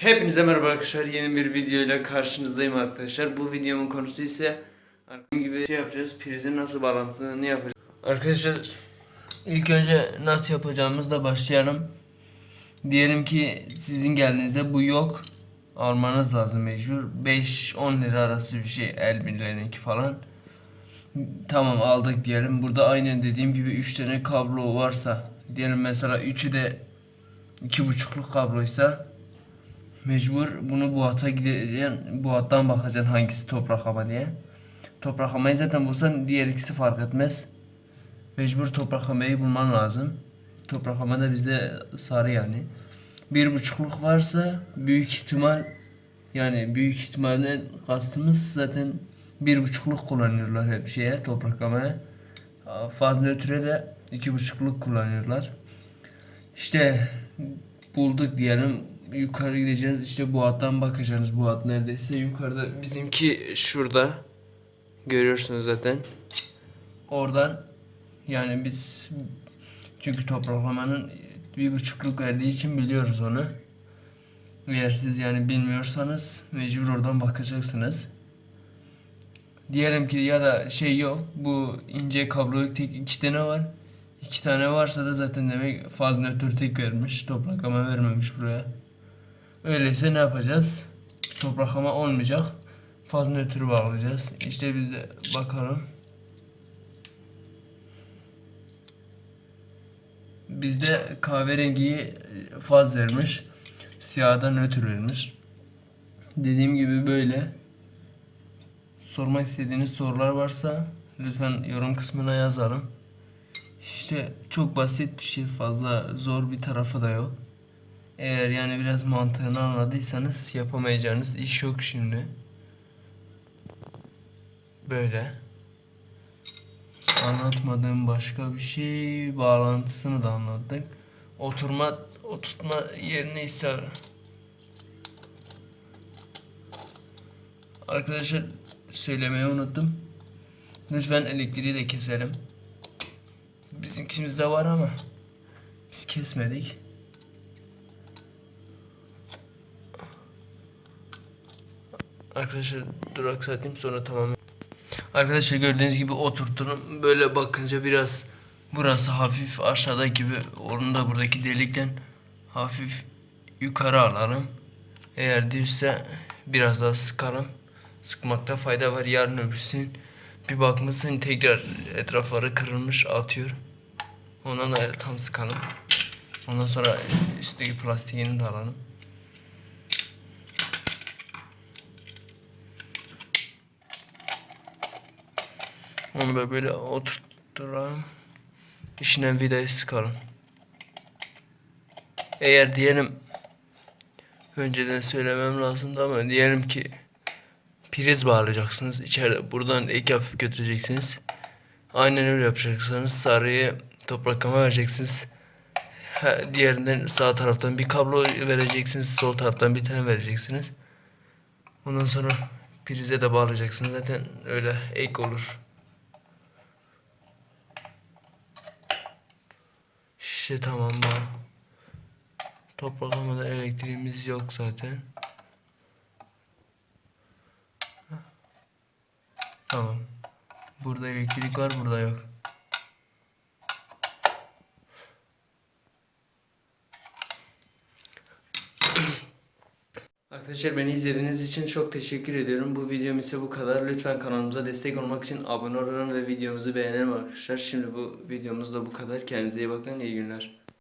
Hepinize merhaba arkadaşlar. Yeni bir video ile karşınızdayım arkadaşlar. Bu videomun konusu ise dediğim gibi şey yapacağız. Prizin nasıl bağlantısını yapacağız. Arkadaşlar ilk önce nasıl yapacağımızla başlayalım. Diyelim ki sizin geldiğinizde bu yok. Almanız lazım mecbur. 5-10 lira arası bir şey. El birlerinki falan. Tamam aldık diyelim. Burada aynen dediğim gibi 3 tane kablo varsa diyelim mesela üçü de iki buçukluk kabloysa mecbur bunu bu hata gideceksin. Bu hattan bakacaksın hangisi toprak hava diye. Toprak hamayı zaten bulsan diğer ikisi fark etmez. Mecbur toprak hamayı bulman lazım. Toprak hama da bize sarı yani. Bir buçukluk varsa büyük ihtimal yani büyük ihtimalle kastımız zaten bir buçukluk kullanıyorlar hep şeye toprak hamaya. Faz nötre de iki buçukluk kullanıyorlar. İşte bulduk diyelim yukarı gideceğiz. İşte bu hattan bakacaksınız bu hat neredeyse yukarıda. Bizimki şurada. Görüyorsunuz zaten. Oradan yani biz çünkü topraklamanın bir buçukluk verdiği için biliyoruz onu. Eğer siz yani bilmiyorsanız mecbur oradan bakacaksınız. Diyelim ki ya da şey yok bu ince kabloluk tek iki tane var. İki tane varsa da zaten demek faz nötr tek vermiş topraklama vermemiş buraya Öyleyse ne yapacağız? Topraklama olmayacak. Faz nötrü bağlayacağız. İşte biz de bakalım. Bizde kahverengiyi faz vermiş. Siyahda nötr vermiş. Dediğim gibi böyle. Sormak istediğiniz sorular varsa lütfen yorum kısmına yazalım. İşte çok basit bir şey fazla zor bir tarafı da yok. Eğer yani biraz mantığını anladıysanız yapamayacağınız iş yok şimdi. Böyle. Anlatmadığım başka bir şey bağlantısını da anlattık. Oturma oturtma yerini ise Arkadaşlar söylemeyi unuttum. Lütfen elektriği de keselim. Bizimkimizde var ama biz kesmedik. Arkadaşlar duraksatayım sonra tamam. Arkadaşlar gördüğünüz gibi oturttum. Böyle bakınca biraz burası hafif aşağıda gibi. Onu da buradaki delikten hafif yukarı alalım. Eğer düzse biraz daha sıkalım. Sıkmakta fayda var. Yarın öbürsün bir bakmışsın tekrar etrafları kırılmış atıyor. Ondan da tam sıkalım. Ondan sonra üstteki plastiğini de alalım. Onu da böyle oturtturalım. İçine vidayı sıkalım. Eğer diyelim önceden söylemem lazımdı ama diyelim ki priz bağlayacaksınız. İçeride buradan ek yapıp götüreceksiniz. Aynen öyle yapacaksınız. Sarıyı topraklama vereceksiniz. Diğerinden sağ taraftan bir kablo vereceksiniz. Sol taraftan bir tane vereceksiniz. Ondan sonra prize de bağlayacaksınız. Zaten öyle ek olur. Şişe tamam bu. Topraklamada elektriğimiz yok zaten. Tamam. Burada elektrik var, burada yok. Arkadaşlar beni izlediğiniz için çok teşekkür ediyorum. Bu videom ise bu kadar. Lütfen kanalımıza destek olmak için abone olun ve videomuzu beğenelim arkadaşlar. Şimdi bu videomuz da bu kadar. Kendinize iyi bakın. İyi günler.